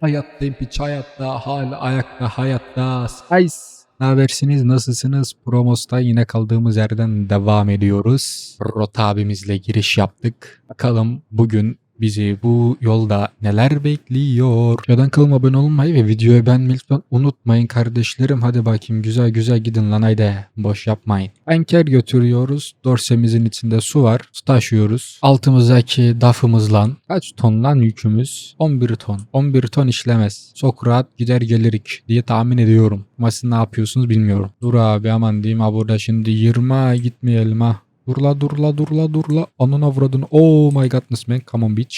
Hayattayım piç hayatta hala ayakta hayatta. Guys. Ne habersiniz? Nasılsınız? Promos'ta yine kaldığımız yerden devam ediyoruz. Rota abimizle giriş yaptık. Bakalım bugün bizi bu yolda neler bekliyor? Videodan kanalıma abone olmayı ve videoyu beğenmeyi lütfen unutmayın kardeşlerim. Hadi bakayım güzel güzel gidin lan haydi. Boş yapmayın. Anker götürüyoruz. Dorsemizin içinde su var. Su taşıyoruz. Altımızdaki dafımızla kaç ton lan yükümüz? 11 ton. 11 ton işlemez. Çok rahat gider gelirik diye tahmin ediyorum. Ama siz ne yapıyorsunuz bilmiyorum. Dur abi aman diyeyim ha burada şimdi 20'a gitmeyelim ha. Durla durla durla durla. Anana vuradın. Oh my godness man. Come on bitch.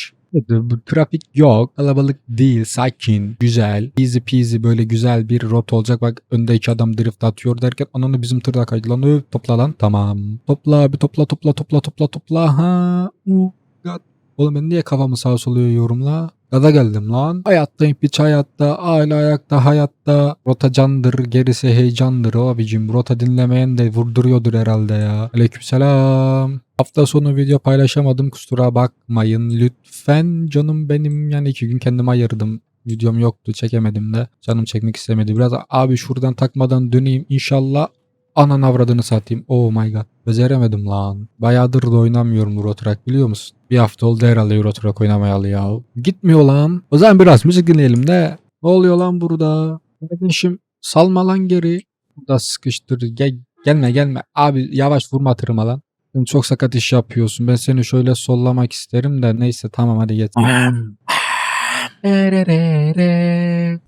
Trafik yok. Kalabalık değil. Sakin. Güzel. Easy peasy böyle güzel bir rot olacak. Bak önde iki adam drift atıyor derken ananı bizim tırda kaydı lan. Öv, Topla lan. Tamam. Topla abi topla topla topla topla topla. Ha. Oh god. Oğlum ben niye kafamı sağa sola yorumla? Gaza geldim lan. Hayattayım piç hayatta. Aile ayakta hayatta. Rota candır. Gerisi heyecandır abicim. Rota dinlemeyen de vurduruyordur herhalde ya. Aleykümselam. Hafta sonu video paylaşamadım kusura bakmayın lütfen canım benim yani iki gün kendime ayırdım videom yoktu çekemedim de canım çekmek istemedi biraz abi şuradan takmadan döneyim inşallah anan avradını satayım oh my god beceremedim lan. Bayağıdır da oynamıyorum Euro Truck biliyor musun? Bir hafta oldu herhalde Euro Truck oynamayalı ya. Gitmiyor lan. O zaman biraz müzik dinleyelim de. Ne oluyor lan burada? Kardeşim salma lan geri. Burada sıkıştır. Gel, gelme gelme. Abi yavaş vurma tırma lan. Sen çok sakat iş yapıyorsun. Ben seni şöyle sollamak isterim de neyse tamam hadi geç.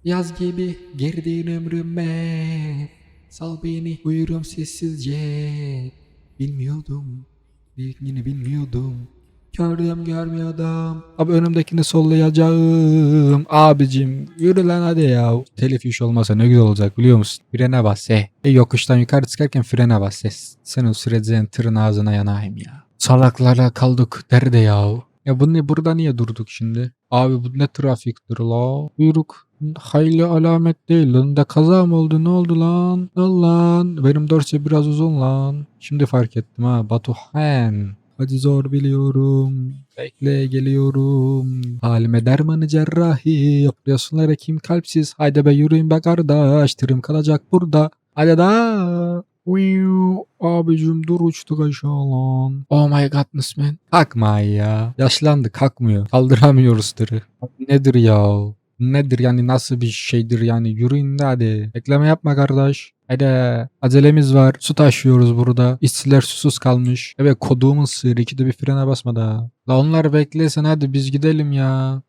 Yaz gibi girdin ömrüme. Sal beni uyurum sessizce Bilmiyordum. Yine bilmiyordum. Gördüm görmüyordum. Abi önümdekini sollayacağım. Abicim yürü lan hadi ya. Telif iş olmasa ne güzel olacak biliyor musun? Frene bas he. E, Yokuştan yukarı çıkarken frene bas he. Senin süreceğin tırın ağzına yanayım ya. Salaklara kaldık derde ya. Ya bu ne burada niye durduk şimdi? Abi bu ne trafiktir la? Buyruk hayli alamet değil lan. Da kaza mı oldu ne oldu lan? Lan. Benim dorse biraz uzun lan. Şimdi fark ettim ha. Batuhan. Hadi zor biliyorum. Bekle geliyorum. Halime dermanı cerrahi. Yapıyorsunlar hekim kalpsiz. Haydi be yürüyün be kardeş. Tırım kalacak burada. Hadi da. Abicim dur uçtuk aşağı lan. Oh my godness man. Kalkma ya. Yaşlandı kalkmıyor. Kaldıramıyoruz tırı. Nedir ya? Nedir yani nasıl bir şeydir yani yürüyün de hadi. Bekleme yapma kardeş. Hadi acelemiz var. Su taşıyoruz burada. İşçiler susuz kalmış. Evet koduğumun sığır. İkide bir frene basma da. La onlar beklesin hadi biz gidelim ya.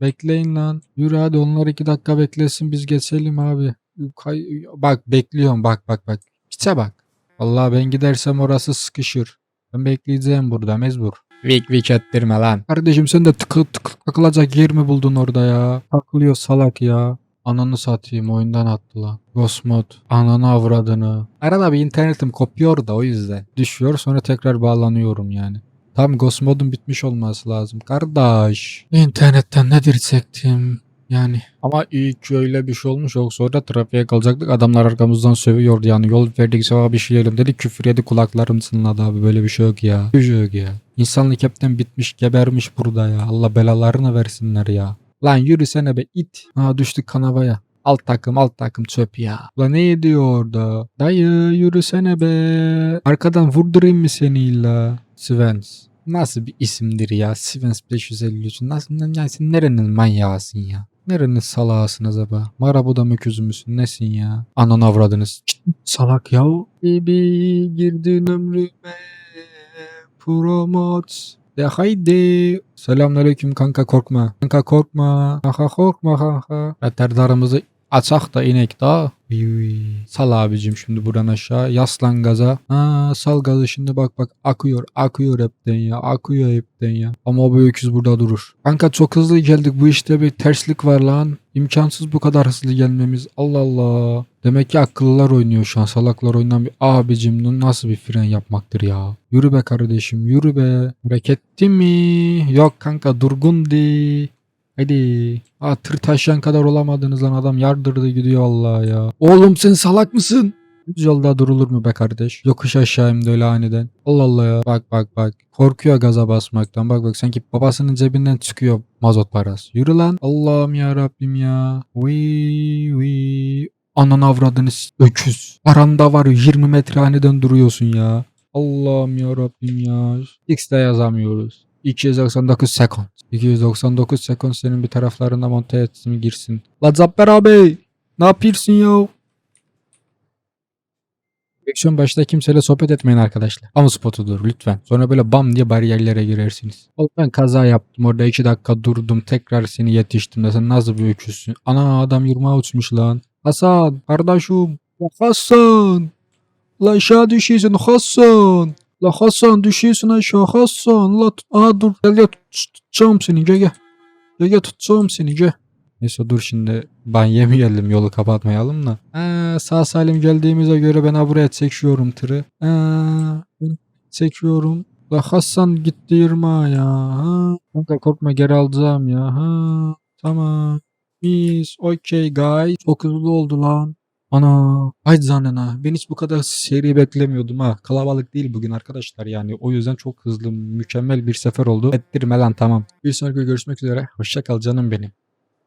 Bekleyin lan. Yürü hadi onlar iki dakika beklesin biz geçelim abi. Kay bak bekliyorum bak bak bak. Piçe bak. Vallahi ben gidersem orası sıkışır. Ben bekleyeceğim burada mecbur. Vik vik ettirme lan. Kardeşim sen de tıkı tıkı takılacak yer mi buldun orada ya? Takılıyor salak ya. Ananı satayım oyundan attı lan. Gosmod. Ananı avradını. Arada bir internetim kopuyor da o yüzden. Düşüyor sonra tekrar bağlanıyorum yani. Tam Gosmod'un bitmiş olması lazım. Kardeş. İnternetten nedir çektim? Yani ama iyi ki öyle bir şey olmuş yoksa orada trafiğe kalacaktık. Adamlar arkamızdan sövüyordu yani yol verdik şey yiyelim dedi küfür yedi kulaklarım çınladı abi böyle bir şey yok ya. Bir şey yok ya. İnsanlık hepten bitmiş gebermiş burada ya. Allah belalarını versinler ya. Lan yürüsene be it. Ha düştük kanavaya. Alt takım alt takım çöp ya. Ulan ne diyor orada? Dayı yürüsene be. Arkadan vurdurayım mı seni illa? Svens. Nasıl bir isimdir ya? Svens 553. Nasıl, yani sen nerenin manyağısın ya? Nerenin salağısın acaba? Marabuda müküzü müsün? Nesin ya? Anan avradınız. Salak ya. Bibi girdin ömrüme. Promot. De haydi. Selamünaleyküm kanka korkma. Kanka korkma. Kanka korkma kanka. Retardarımızı açak da inek da. Sal abicim şimdi buradan aşağı. Yaslan gaza. Ha, sal gazı şimdi bak bak akıyor. Akıyor hepten ya. Akıyor hepten ya. Ama o öküz burada durur. Kanka çok hızlı geldik. Bu işte bir terslik var lan. İmkansız bu kadar hızlı gelmemiz. Allah Allah. Demek ki akıllılar oynuyor şu an. Salaklar oynamıyor. Abicim nasıl bir fren yapmaktır ya. Yürü be kardeşim yürü be. Hareketli mi? Yok kanka durgundi. Hadi. Aa, tır taşıyan kadar olamadınız lan adam yardırdı gidiyor Allah ya. Oğlum sen salak mısın? Düz yolda durulur mu be kardeş? Yokuş aşağı hem öyle aniden. Allah Allah ya. Bak bak bak. Korkuyor gaza basmaktan. Bak bak sanki babasının cebinden çıkıyor mazot parası. Yürü lan. Allah'ım ya Rabbim ya. Vii vii. Anan avradını s- öküz. Aranda var 20 metre aniden duruyorsun ya. Allah'ım ya Rabbim ya. X'de yazamıyoruz. 299 sekund. 299 sekund senin bir taraflarında monte etsin girsin. La Zapper abi. Ne yapıyorsun ya? Direksiyon başta kimseyle sohbet etmeyin arkadaşlar. Kamu spotudur lütfen. Sonra böyle bam diye bariyerlere girersiniz. Oğlum ben kaza yaptım orada 2 dakika durdum tekrar seni yetiştim de sen nasıl bir öküzsün? Ana adam yurma uçmuş lan. Hasan kardeşim. Hasan. La aşağı düşüyorsun Hasan. La Hasan düşüyorsun aşağı Hasan. La tut- Aa dur gel gel tut- tutacağım seni gel gel. Gel gel tutacağım seni gel. Neyse dur şimdi ban yemeyelim yolu kapatmayalım da. Ee, sağ salim geldiğimize göre ben buraya çekiyorum tırı. Ee, çekiyorum. La Hasan gitti yırma ya. Ha. Korkma geri alacağım ya. Ha. Tamam. Mis. Okay guys. Çok hızlı oldu lan. Ana. Ay canına. Ben hiç bu kadar seri beklemiyordum ha. Kalabalık değil bugün arkadaşlar yani. O yüzden çok hızlı mükemmel bir sefer oldu. Ettirme lan tamam. Bir sonraki görüşmek üzere. Hoşça kal canım benim.